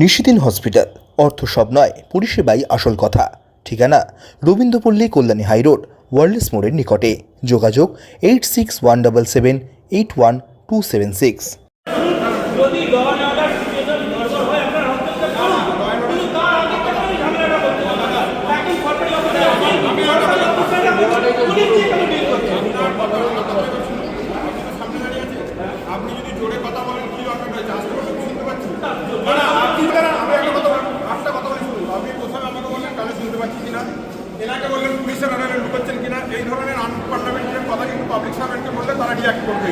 নিশিদিন hospital. অর্থ সব নয় পরিষেবাই আসল কথা। ঠিকানা রবীন্দ্রপল্লী কল্যাণী হাইরোড ওয়ার্ল্ডস মোড়ের নিকটে। যোগাযোগ eight six one double seven eight one two seven six. যদি ল অ্যান্ড অর্ডার কানে? এনাকে বললেন পুলিশের অর্ডারে ঢুকাচ্ছেন কিনা? এই ধরনের আনপার্লামেন্টারি কথা কিন্তু পাবলিক সার্ভেন্টকে বললে তারা রিয়াক্ট করবে।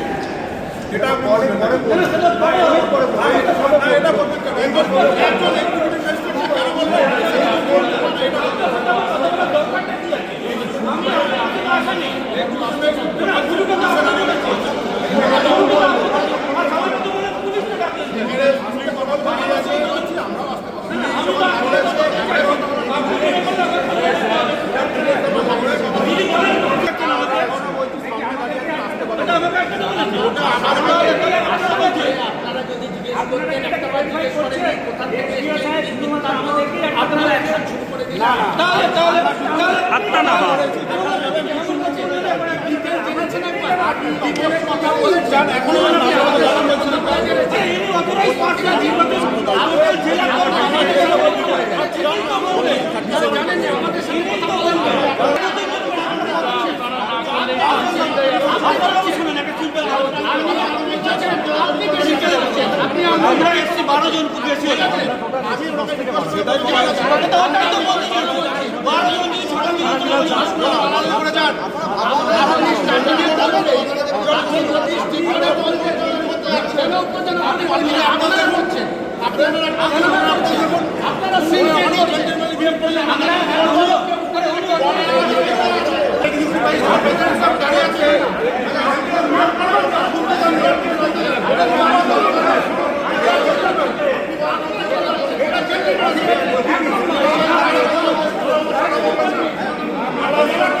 এটা এটা বলবেন কেন? একজন একজন executive magistrate কেন নর্মালে ঢুকছি আপনারা যেভাবে state